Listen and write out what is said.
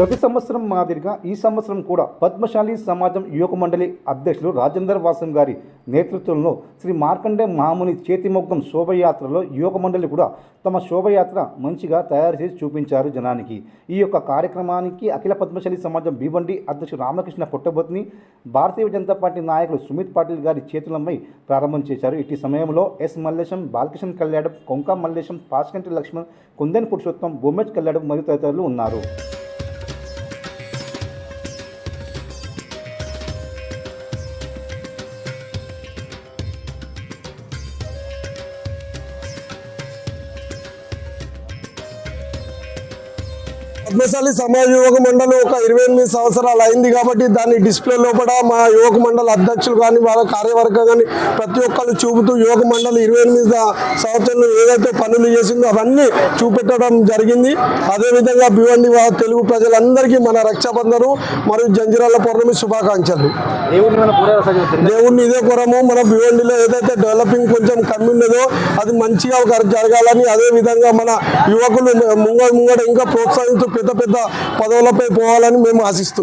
ప్రతి సంవత్సరం మాదిరిగా ఈ సంవత్సరం కూడా పద్మశాలి సమాజం యువక మండలి అధ్యక్షులు రాజేందర్ వాసం గారి నేతృత్వంలో శ్రీ మార్కండే మహాముని చేతిమొగ్గం శోభయాత్రలో యువక మండలి కూడా తమ శోభయాత్ర మంచిగా తయారు చేసి చూపించారు జనానికి. ఈ యొక్క కార్యక్రమానికి అఖిల పద్మశాలి సమాజం భీవండి అధ్యక్షుడు రామకృష్ణ పుట్టబోతిని భారతీయ జనతా పార్టీ నాయకులు సుమిత్ పాటిల్ గారి చేతులపై ప్రారంభం చేశారు. ఇట్టి సమయంలో ఎస్ మల్లేశం బాలకృష్ణ కళ్యాణం కొంక మల్లేశం పాస్కంటి లక్ష్మణ్ కుందేన్ పురుషోత్తం బొమ్మెట్ కళ్యాణం మరియు తదితరులు ఉన్నారు. పద్మశాలి సమాజ యువక మండలి ఒక ఇరవై ఎనిమిది సంవత్సరాలు అయింది కాబట్టి దాని డిస్ప్లే లోపల మా యువక మండలి అధ్యక్షులు కానీ వాళ్ళ కార్యవర్గం కానీ ప్రతి ఒక్కరు చూపుతూ యువక మండలి ఇరవై ఎనిమిది సంవత్సరాలు ఏదైతే పనులు చేసిందో అవన్నీ చూపెట్టడం జరిగింది. అదేవిధంగా భివండి తెలుగు ప్రజలందరికీ మన రక్షాబంధను మరియు జంజిరాల పౌర్ణమి శుభాకాంక్షలు. దేవుణ్ణి ఇదే కొరము. మన భివండిలో ఏదైతే డెవలపింగ్ కొంచెం కమ్మి ఉన్నదో అది మంచిగా ఒక జరగాలని అదే విధంగా మన యువకులు ముంగ ముంగడ ఇంకా ప్రోత్సహిస్తూ పెద్ద పెద్ద పదవులపై పోవాలని మేము ఆశిస్తున్నాం